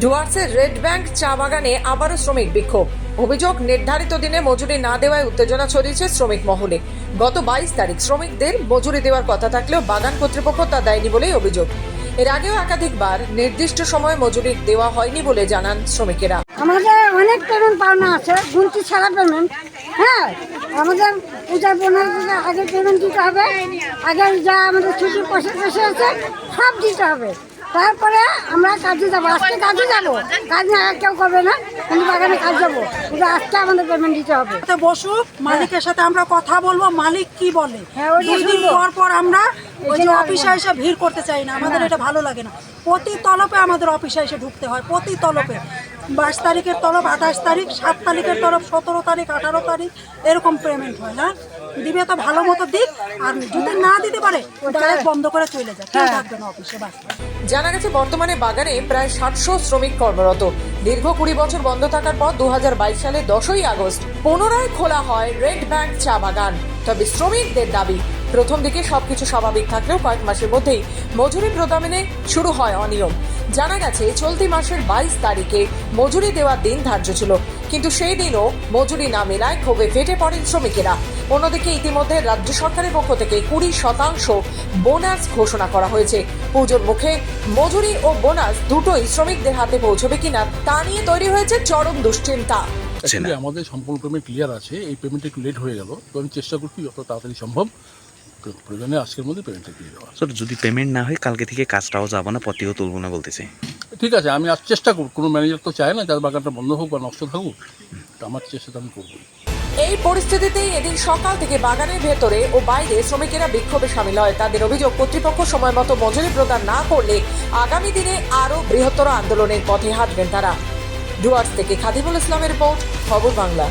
ডুয়ার্সের red bank চা বাগানে আবারও শ্রমিক বিক্ষোভ। অভিযোগ, নির্ধারিত দিনে মজুরি না দেওয়ায় উত্তেজনা ছড়িয়েছে শ্রমিক মহলে। গত বাইশ তারিখ শ্রমিকদের মজুরি দেওয়ার কথা থাকলেও বাগান কর্তৃপক্ষ তা দেয়নি বলেই অভিযোগ। এর আগেও একাধিকবার নির্দিষ্ট সময়ে মজুরি দেওয়া হয়নি বলে জানান শ্রমিকেরা। আমাদের অনেক পেমেন্ট পাওনা আছে, গুনতি ছাড়া পেমেন্ট। হ্যাঁ আমাদের পূজার পনেরো দিনের আগে পেমেন্ট দিতে হবে। আগে যা আমাদের ছুটি পয়সা পয়সা আছে সব দিতে হবে। তারপরে আমরা কাজে যাব। আজকে কাজে যাব। কাজ না কেউ করবে না কিন্তু বাগানে কাজ যাব। কিন্তু আজকে আমাদের পেমেন্ট দিতে হবে। বসুক মালিকের সাথে আমরা কথা বলব মালিক কি বলে? হ্যাঁ, দুই দিন পর পর আমরা ওই যে অফিসে এসে ভিড় করতে চাই না। আমাদের এটা ভালো লাগে না। প্রতি তলপে আমাদের অফিসে এসে ঢুকতে হয় প্রতি তলপে। বাইশ তারিখের তলব আঠাশ তারিখ সাত তারিখের তলব সতেরো তারিখ আঠারো তারিখ এরকম পেমেন্ট হয় না দিবে তো ভালো মতো দিক আর যদি না দিতে পারে ডাইরেক্ট বন্ধ করে চলে যায়। কেউ থাকবে না অফিসে বাস। জানা গেছে বর্তমানে বাগানে প্রায় সাতশো শ্রমিক কর্মরত। দীর্ঘ কুড়ি বছর বন্ধ থাকার পর দু সালে দশই আগস্ট পুনরায় খোলা হয় রেড ব্যাংক চা বাগান। তবে শ্রমিকদের দাবি প্রথম দিকে সবকিছু স্বাভাবিক থাকলেও কয়েক মাসের মধ্যেই মজুরি প্রদানে শুরু হয় অনিয়ম। জানা গেছে চলতি মাসের বাইশ তারিখে মজুরি দেওয়ার দিন ধার্য ছিল। কিন্তু সেই দিনও মজুরি না মেলায় ক্ষোভে ফেটে পড়েন শ্রমিকেরা। অন্যদিকে ইতিমধ্যে রাজ্য সরকারের পক্ষ থেকে কুড়ি শতাংশ বোনাস ঘোষণা করা হয়েছে। পুজোর মুখে মজুরি ও বোনাস দুটোই শ্রমিকদের হাতে পৌঁছবে কিনা তা নিয়ে তৈরি হয়েছে চরম দুশ্চিন্তা। আমাদের সম্পূর্ণ পেমেন্ট ক্লিয়ার আছে। এই পেমেন্টটা একটু লেট হয়ে গেল। তো আমি চেষ্টা করছি যত তাড়াতাড়ি সম্ভব। প্রয়োজনে আজকের মধ্যে পেমেন্টটা দিয়ে দেওয়া স্যার যদি পেমেন্ট না হয় কালকে থেকে কাজটাও যাব না পতিও তুলবো না বলতেছে। ঠিক আছে আমি আজ চেষ্টা করব কোনো ম্যানেজার তো চায় না যার বাগানটা বন্ধ হোক বা নষ্ট থাকুক তো আমার চেষ্টাটা আমি করব। এই পরিস্থিতিতেই এদিন সকাল থেকে বাগানের ভেতরে ও বাইরে শ্রমিকেরা বিক্ষোভে সামিল হয়। তাদের অভিযোগ কর্তৃপক্ষ সময় মতো মজুরি প্রদান না করলে আগামী দিনে আরও বৃহত্তর আন্দোলনের পথে হাঁটবেন তারা। ডুয়ার্স থেকে খাদিমুল ইসলামের রিপোর্ট খবর বাংলা।